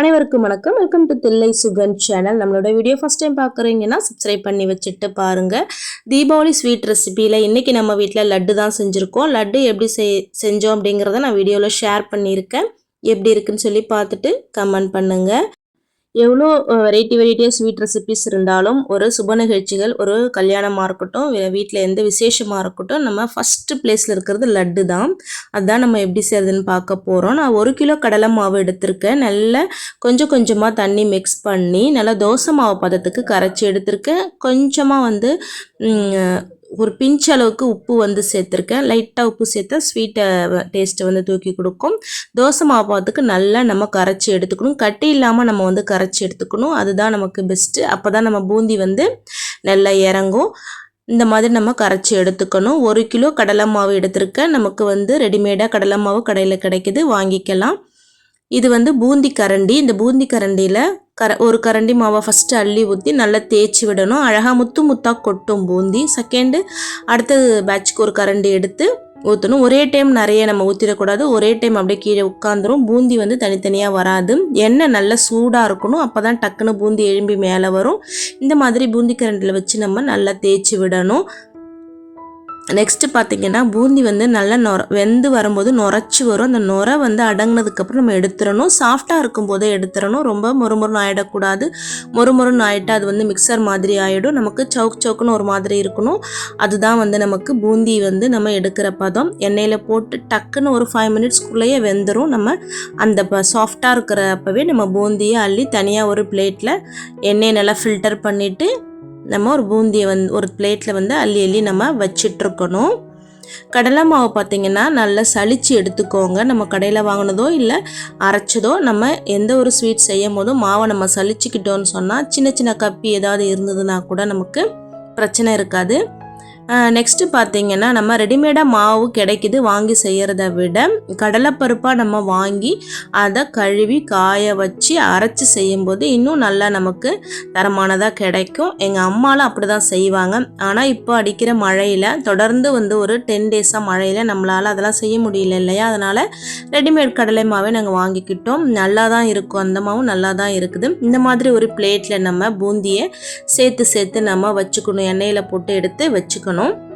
அனைவருக்கும் வணக்கம். Welcome to Thillai Sugan channel நம்மளோட வீடியோ ஃபஸ்ட் டைம் பார்க்குறீங்கன்னா சப்ஸ்கிரைப் பண்ணி வச்சுட்டு பாருங்கள் தீபாவளி ஸ்வீட் ரெசிபியில் இன்றைக்கி நம்ம வீட்டில் லட்டு தான் செஞ்சுருக்கோம். லட்டு எப்படி செய் செஞ்சோம் அப்படிங்கிறத நான் வீடியோவில் ஷேர் பண்ணியிருக்கேன். எப்படி இருக்குன்னு சொல்லி பார்த்துட்டு கமெண்ட் பண்ணுங்கள் எவ்வளோ வெரைட்டி வெரைட்டியாக ஸ்வீட் ரெசிபிஸ் இருந்தாலும் ஒரு சுப நிகழ்ச்சிகள் ஒரு கல்யாணமாக இருக்கட்டும் வீட்டில் எந்த விசேஷமாக இருக்கட்டும் நம்ம ஃபஸ்ட்டு பிளேஸில் இருக்கிறது லட்டு தான். அதுதான் நம்ம எப்படி செய்யறதுன்னு பார்க்க போகிறோம் நான் ஒரு கிலோ கடலை மாவு எடுத்திருக்கேன். நல்லா கொஞ்சம் கொஞ்சமாக தண்ணி மிக்ஸ் பண்ணி நல்லா தோசை மாவு பதத்துக்கு கரைச்சி எடுத்திருக்கேன். கொஞ்சமாக வந்து ஒரு பிஞ்ச் அளவுக்கு உப்பு வந்து சேர்த்துருக்கேன். லைட்டாக உப்பு சேர்த்தா ஸ்வீட்டை டேஸ்ட்டை வந்து தூக்கி கொடுக்கும். தோசை மாவு நல்லா நம்ம கரைச்சி எடுத்துக்கணும். கட்டி இல்லாமல் நம்ம வந்து கரைச்சி எடுத்துக்கணும். அதுதான் நமக்கு பெஸ்ட்டு அப்போ தான் நம்ம பூந்தி வந்து நல்லா இறங்கும். இந்த மாதிரி நம்ம கரைச்சி எடுத்துக்கணும். ஒரு கிலோ கடலை மாவு எடுத்திருக்கேன். நமக்கு வந்து ரெடிமேடாக கடலை மாவு கடையில் கிடைக்கிது. வாங்கிக்கலாம். இது வந்து பூந்தி கரண்டி. இந்த பூந்தி கரண்டியில் கர ஒரு கரண்டி மாவை ஃபஸ்ட்டு அள்ளி ஊற்றி நல்லா தேய்ச்சி விடணும். அழகாக முத்து முத்தாக கொட்டும் பூந்தி. செகண்டு அடுத்தது பேட்ச்க்கு ஒரு கரண்டி எடுத்து ஊற்றணும் ஒரே டைம் நிறைய நம்ம ஊற்றிடக்கூடாது ஒரே டைம் அப்படியே கீழே உட்காந்துரும் பூந்தி வந்து தனித்தனியாக வராது. எண்ணெய் நல்லா சூடாக இருக்கணும். அப்போ தான் டக்குன்னு பூந்தி எழும்பி மேலே வரும். இந்த மாதிரி பூந்தி கரண்டில் வச்சு நம்ம நல்லா தேய்ச்சி விடணும். நெக்ஸ்ட்டு பார்த்திங்கன்னா பூந்தி வந்து நல்லா நொர வெந்து வரும்போது நுரைச்சி வரும். அந்த நுரை வந்து அடங்கினதுக்கப்புறம் நம்ம எடுத்துடணும். சாஃப்டாக இருக்கும் போதே எடுத்துடணும். ரொம்ப மொறுமொறுன்னு ஆகிடக்கூடாது மொறுமொறுன்னு ஆகிட்டா அது வந்து மிக்சர் மாதிரி ஆகிடும் நமக்கு சவுக் சவுக்குன்னு ஒரு மாதிரி இருக்கணும். அதுதான் வந்து நமக்கு பூந்தி வந்து நம்ம எடுக்கிற பதம். எண்ணெயில் போட்டு டக்குன்னு ஒரு ஃபைவ் மினிட்ஸ்க்குள்ளேயே வெந்துடும் நம்ம அந்த சாஃப்டாக இருக்கிறப்பவே நம்ம பூந்தியை அள்ளி தனியாக ஒரு பிளேட்டில் எண்ணெயை நல்லா ஃபில்டர் பண்ணிவிட்டு நம்ம ஒரு பூந்தியை வந்து ஒரு பிளேட்டில் வந்து அள்ளி அள்ளி நம்ம வச்சிட்ருக்கணும். கடலை மாவு பார்த்திங்கன்னா நல்லா சளிச்சு எடுத்துக்கோங்க. நம்ம கடையில் வாங்கினதோ இல்லை அரைச்சதோ நம்ம எந்த ஒரு ஸ்வீட் செய்யும் போதும் மாவை நம்ம சளிச்சுக்கிட்டோன்னு சொன்னால் சின்ன சின்ன கப்பி ஏதாவது இருந்ததுன்னா கூட நமக்கு பிரச்சனை இருக்காது. நெக்ஸ்ட்டு பார்த்தீங்கன்னா நம்ம ரெடிமேடாக மாவு கிடைக்குது வாங்கி செய்கிறத விட கடலைப்பருப்பாக நம்ம வாங்கி அதை கழுவி காய வச்சு அரைச்சி செய்யும்போது இன்னும் நல்லா நமக்கு தரமானதாக கிடைக்கும். எங்கள் அம்மாலாம் அப்படி தான் செய்வாங்க. ஆனால் இப்போ அடிக்கிற மழையில் தொடர்ந்து வந்து ஒரு டென் டேஸாக மழையில் நம்மளால் அதெல்லாம் செய்ய முடியல இல்லையா? அதனால் ரெடிமேட் கடலை மாவே நாங்கள் வாங்கிக்கிட்டோம். நல்லா தான் இருக்கும். அந்த மாவும் நல்லா தான் இருக்குது. இந்த மாதிரி ஒரு பிளேட்டில் நம்ம பூந்தியை சேர்த்து சேர்த்து நம்ம வச்சுக்கணும். எண்ணெயில் போட்டு எடுத்து வச்சுக்கணும். kullanın.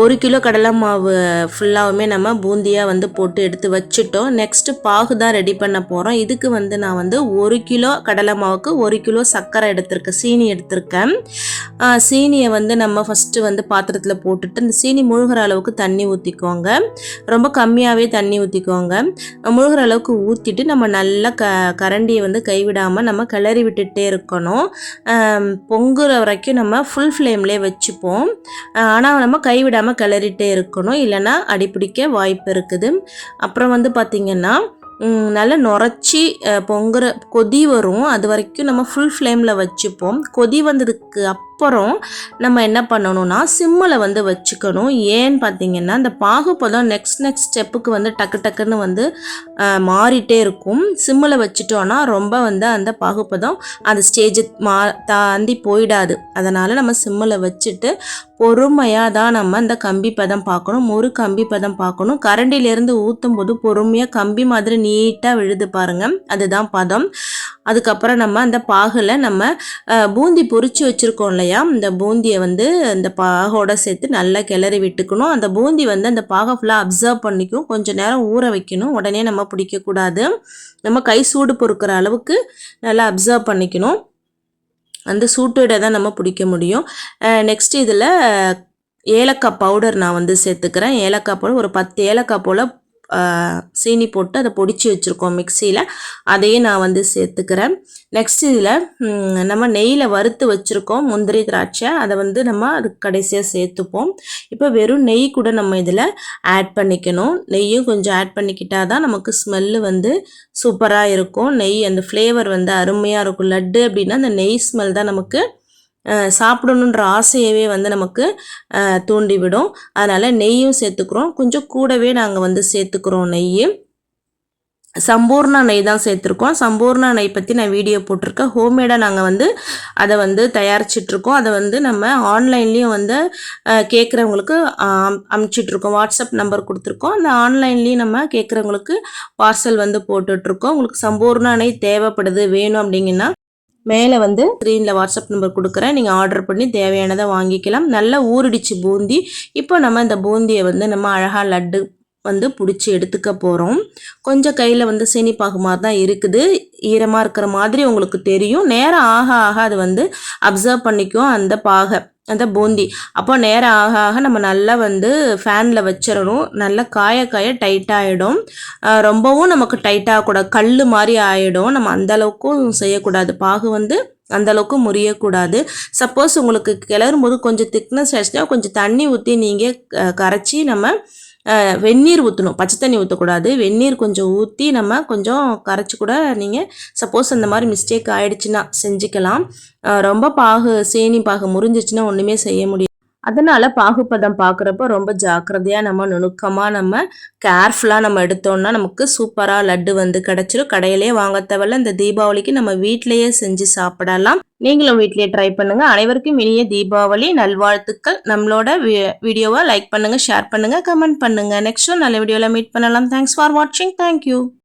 ஒரு கிலோ கடலை மாவு ஃபுல்லாகவுமே நம்ம பூந்தியாக வந்து போட்டு எடுத்து வச்சுட்டோம். நெக்ஸ்ட்டு பாகு தான் ரெடி பண்ண போகிறோம் இதுக்கு வந்து நான் வந்து ஒரு கிலோ கடலை மாவுக்கு ஒரு கிலோ சர்க்கரை எடுத்திருக்கேன். சீனி எடுத்திருக்கேன். சீனியை வந்து நம்ம ஃபஸ்ட்டு வந்து பாத்திரத்தில் போட்டுட்டு இந்த சீனி முழுகிற அளவுக்கு தண்ணி ஊற்றிக்கோங்க ரொம்ப கம்மியாகவே தண்ணி ஊற்றிக்கோங்க முழுகிற அளவுக்கு ஊற்றிட்டு நம்ம நல்லா க கரண்டியை வந்து கைவிடாமல் நம்ம கிளறி விட்டுட்டே இருக்கணும். பொங்குற வரைக்கும் நம்ம ஃபுல் ஃப்ளேம்லேயே வச்சுப்போம். ஆனால் நம்ம கைவிடாமல் கிளறிட்டே இருக்கணும். இல்லைன்னா அடிப்பிடிக்க வாய்ப்பு இருக்குது. அப்புறம் வந்து பார்த்திங்கன்னா நல்லா நுரைச்சி பொங்குற கொதி வரும். அது வரைக்கும் நம்ம ஃபுல் ஃப்ளேமில் வச்சுப்போம். கொதி வந்ததுக்கு அப்புறம் நம்ம என்ன பண்ணணும்னா சிம்மில் வந்து வச்சுக்கணும். ஏன்னு பார்த்தீங்கன்னா இந்த பாகுபதம் நெக்ஸ்ட் நெக்ஸ்ட் ஸ்டெப்புக்கு வந்து டக்கு டக்குன்னு வந்து மாறிட்டே இருக்கும். சிம்மில் வச்சுட்டோன்னா ரொம்ப வந்து அந்த பாகுபதம் அந்த ஸ்டேஜை மா தாண்டி போயிடாது. அதனால் நம்ம சிம்மில் வச்சுட்டு பொறுமையாக தான் நம்ம அந்த கம்பி பதம் பார்க்கணும். ஒரு கம்பி பதம் பார்க்கணும். கரண்டிலேருந்து ஊற்றும் போது பொறுமையாக கம்பி மாதிரி நீட்டாக விழுது பாருங்கள் அதுதான் பதம். அதுக்கப்புறம் நம்ம அந்த பாகில் நம்ம பூந்தி பொறிச்சு வச்சுருக்கோம் இல்லையா? இந்த பூந்தியை வந்து அந்த பாகோட சேர்த்து நல்லா கிளறி விட்டுக்கணும். அந்த பூந்தி வந்து அந்த பாகை ஃபுல்லாக அப்சர்வ் பண்ணிக்கும். கொஞ்சம் நேரம் ஊற வைக்கணும். உடனே நம்ம பிடிக்கக்கூடாது. நம்ம கை சூடு பொறுக்கிற அளவுக்கு நல்லா அப்சர்வ் பண்ணிக்கணும். அந்த சூட்டோட தான் நம்ம பிடிக்க முடியும். நெக்ஸ்ட் இதில் ஏலக்காய் பவுடர் நான் வந்து சேர்த்துக்கிறேன். ஏலக்காய் பவுடர் ஒரு பத்து ஏலக்காய் போல் சீனி போட்டு அதை பொடிச்சு வச்சுருக்கோம் மிக்சியில். அதையும் நான் வந்து சேர்த்துக்கிறேன். நெக்ஸ்ட் இதில் நம்ம நெய்யில் வறுத்து வச்சுருக்கோம் முந்திரி திராட்சை. அதை வந்து நம்ம அது கடைசியாக சேர்த்துப்போம். இப்போ வெறும் நெய் கூட நம்ம இதில் ஆட் பண்ணிக்கணும். நெய்யும் கொஞ்சம் ஆட் பண்ணிக்கிட்டால் தான் நமக்கு ஸ்மெல்லு வந்து சூப்பராக இருக்கும். நெய் அந்த ஃப்ளேவர் வந்து அருமையாக இருக்கும். லட்டு அப்படின்னா அந்த நெய் ஸ்மெல் தான் நமக்கு சாப்பிடணுன்ற ஆசையவே வந்து நமக்கு தூண்டிவிடும். அதனால் நெய்யும் சேர்த்துக்கிறோம். கொஞ்சம் கூடவே நாங்கள் வந்து சேர்த்துக்கிறோம் நெய் சம்பூர்ண நெய் தான் சேர்த்துருக்கோம். சம்பூர்ண நெய் பற்றி நான் வீடியோ போட்டிருக்கேன். ஹோம்மேடாக நாங்கள் வந்து அதை வந்து தயாரிச்சிட்ருக்கோம். அதை வந்து நம்ம ஆன்லைன்லேயும் வந்து கேட்குறவங்களுக்கு அமுச்சிட்ருக்கோம். வாட்ஸ்அப் நம்பர் கொடுத்துருக்கோம். அந்த ஆன்லைன்லேயும் நம்ம கேட்குறவங்களுக்கு பார்சல் வந்து போட்டுட்ருக்கோம். உங்களுக்கு சம்பூர்ண நெய் தேவைப்படுது வேணும் அப்படிங்கன்னா மேலே வந்து ஸ்க்ரீனில் வாட்ஸ்அப் நம்பர் கொடுக்குறேன். நீங்கள் ஆர்டர் பண்ணி தேவையானதை வாங்கிக்கலாம். நல்லா ஊறிடுச்சு பூந்தி. இப்போ நம்ம இந்த பூந்தியை வந்து நம்ம அழகாக லட்டு வந்து பிடிச்சி எடுத்துக்க போகிறோம் கொஞ்சம் கையில் வந்து சீனிப்பாகு மாதிரி தான் இருக்குது. ஈரமாக இருக்கிற மாதிரி உங்களுக்கு தெரியும். நேரம் ஆக ஆக அது வந்து அப்சர்வ் பண்ணிக்கும். அந்த பாகை அந்த பூந்தி. அப்போ நேரம் ஆக ஆக நம்ம நல்லா வந்து ஃபேனில் வச்சிடணும். நல்லா காய காய டைட்டாகிடும் ரொம்பவும் நமக்கு டைட்டாகக்கூடாது கல் மாதிரி ஆகிடும் நம்ம அந்தளவுக்கும் செய்யக்கூடாது. பாகு வந்து அந்த அளவுக்கு முறியக்கூடாது. சப்போஸ் உங்களுக்கு கிளறும் போது கொஞ்சம் திக்னஸ் ஆச்சுன்னா கொஞ்சம் தண்ணி ஊற்றி நீங்கள் கரைச்சி நம்ம வெந்நீர் ஊற்றணும் பச்சை தண்ணி ஊற்றக்கூடாது வெந்நீர் கொஞ்சம் ஊற்றி நம்ம கொஞ்சம் கரைச்சி கூட நீங்கள் சப்போஸ் அந்த மாதிரி மிஸ்டேக் ஆகிடுச்சின்னா செஞ்சுக்கலாம். ரொம்ப பாகு சேனி பாகு முறிஞ்சிச்சுன்னா ஒன்றுமே செய்ய முடியாது. அதனால பாகுபதம் பார்க்குறப்ப ரொம்ப ஜாக்கிரதையாக நம்ம நுணுக்கமாக நம்ம கேர்ஃபுல்லாக நம்ம எடுத்தோம்னா நமக்கு சூப்பராக லட்டு வந்து கிடச்சிரும். கடையிலே வாங்க தேவையில்ல. இந்த தீபாவளிக்கு நம்ம வீட்டிலேயே செஞ்சு சாப்பிடலாம். நீங்களும் வீட்டிலேயே ட்ரை பண்ணுங்க. அனைவருக்கும் இனிய தீபாவளி நல்வாழ்த்துக்கள். நம்மளோட வீடியோவை லைக் பண்ணுங்க ஷேர் பண்ணுங்க கமெண்ட் பண்ணுங்க. நெக்ஸ்ட் நல்ல வீடியோவில் மீட் பண்ணலாம். தேங்க்ஸ் ஃபார் வாட்சிங் தேங்க்யூ